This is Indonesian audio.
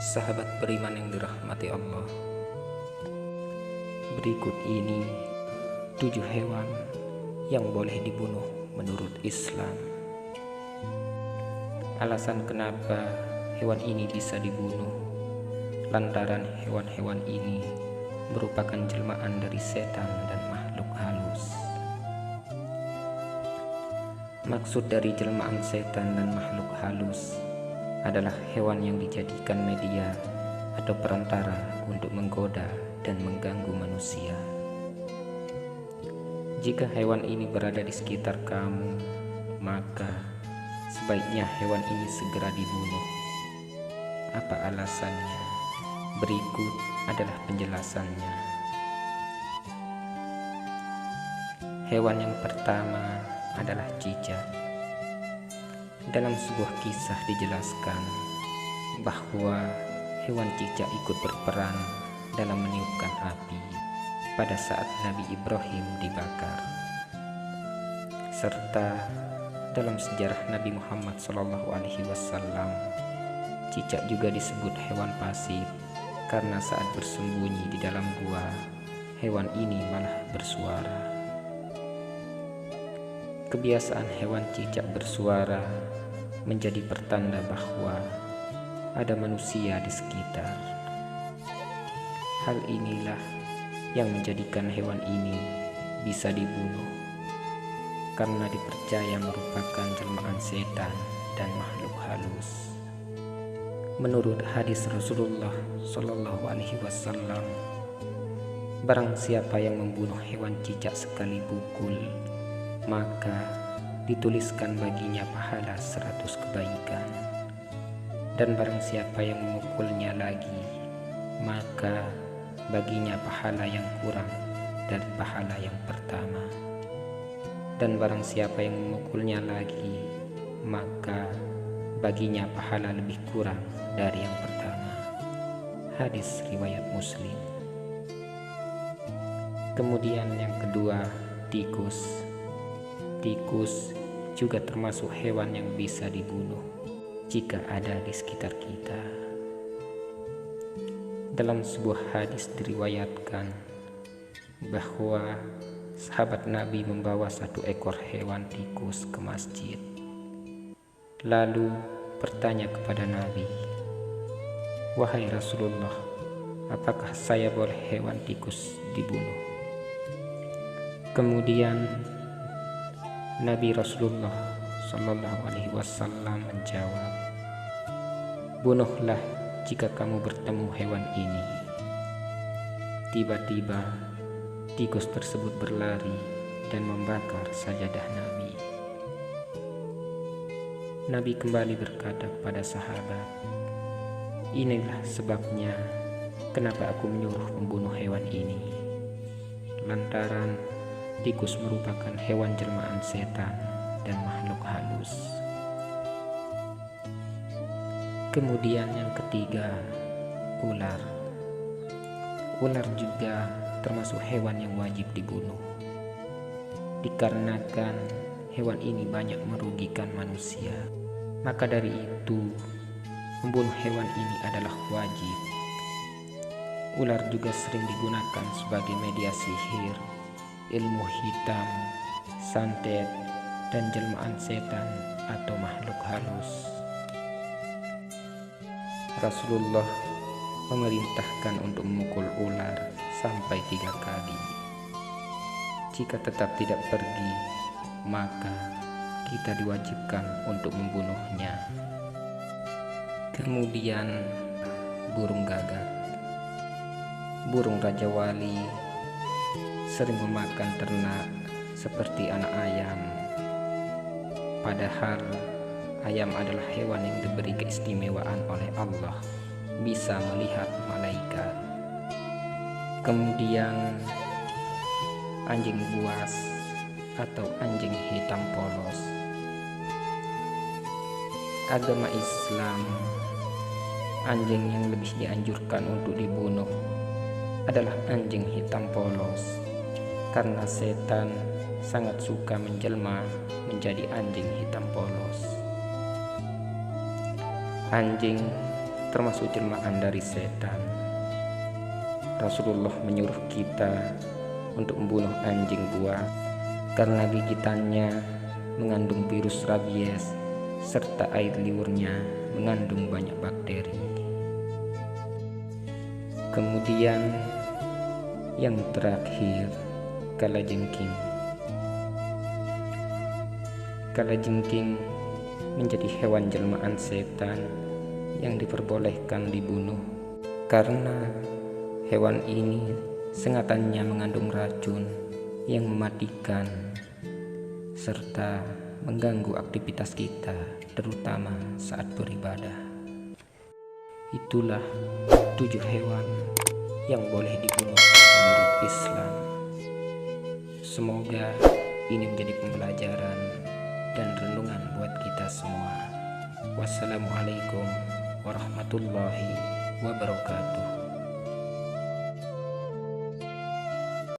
Sahabat beriman yang dirahmati Allah Berikut ini tujuh hewan yang boleh dibunuh menurut Islam Alasan kenapa hewan ini bisa dibunuh lantaran hewan-hewan ini merupakan jelmaan dari setan dan makhluk halus. Maksud dari jelmaan setan dan makhluk halus adalah hewan yang dijadikan media atau perantara untuk menggoda dan mengganggu manusia. Jika hewan ini berada di sekitar kamu, maka sebaiknya hewan ini segera dibunuh. Apa alasannya? Berikut adalah penjelasannya. Hewan yang pertama adalah cicak. Dalam sebuah kisah dijelaskan bahwa hewan cicak ikut berperan dalam meniupkan api pada saat Nabi Ibrahim dibakar. Serta dalam sejarah Nabi Muhammad SAW, cicak juga disebut hewan pasif karena saat bersembunyi di dalam gua, hewan ini malah bersuara. Kebiasaan hewan cicak bersuara menjadi pertanda bahwa ada manusia di sekitar. Hal inilah yang menjadikan hewan ini bisa dibunuh karena dipercaya merupakan jelmaan setan dan makhluk halus. Menurut hadis Rasulullah Shallallahu Alaihi Wasallam, barang siapa yang membunuh hewan cicak sekali pukul, maka dituliskan baginya pahala seratus kebaikan. Dan barang siapa yang memukulnya lagi, maka baginya pahala yang kurang dari pahala yang pertama. Dan barang siapa yang memukulnya lagi, maka baginya pahala lebih kurang dari yang pertama. Hadis riwayat Muslim. Kemudian yang kedua, tikus. Tikus juga termasuk hewan yang bisa dibunuh jika ada di sekitar kita. Dalam sebuah hadis diriwayatkan bahwa sahabat Nabi membawa satu ekor hewan tikus ke masjid lalu bertanya kepada Nabi, "Wahai Rasulullah, apakah saya boleh hewan tikus dibunuh?" Kemudian Nabi Rasulullah Shallallahu Alaihi Wasallam menjawab, "Bunuhlah jika kamu bertemu hewan ini." Tiba-tiba tikus tersebut berlari dan membakar sajadah Nabi. Nabi kembali berkata kepada sahabat, "Inilah sebabnya kenapa aku menyuruh membunuh hewan ini, lantaran tikus merupakan hewan jelmaan setan dan makhluk halus." Kemudian yang ketiga, ular. Ular juga termasuk hewan yang wajib dibunuh, dikarenakan hewan ini banyak merugikan manusia. Maka dari itu, membunuh hewan ini adalah wajib. Ular juga sering digunakan sebagai media sihir, ilmu hitam, santet, dan jelmaan setan atau makhluk halus. Rasulullah memerintahkan untuk memukul ular sampai tiga kali. Jika tetap tidak pergi, maka kita diwajibkan untuk membunuhnya. Kemudian burung gagak. Burung Raja Wali sering memakan ternak seperti anak ayam. Padahal ayam adalah hewan yang diberi keistimewaan oleh Allah, bisa melihat malaikat. Kemudian anjing buas atau anjing hitam polos. Agama Islam, anjing yang lebih dianjurkan untuk dibunuh adalah anjing hitam polos karena setan sangat suka menjelma menjadi anjing hitam polos. Anjing termasuk jelmaan dari setan. Rasulullah menyuruh kita untuk membunuh anjing buah karena gigitannya mengandung virus rabies serta air liurnya mengandung banyak bakteri. Kemudian yang terakhir kalajengking. Kalajengking menjadi hewan jelmaan setan yang diperbolehkan dibunuh karena hewan ini sengatannya mengandung racun yang mematikan serta mengganggu aktivitas kita terutama saat beribadah. Itulah tujuh hewan yang boleh dibunuh menurut Islam. Semoga ini menjadi pembelajaran dan renungan buat kita semua. Wassalamualaikum warahmatullahi wabarakatuh.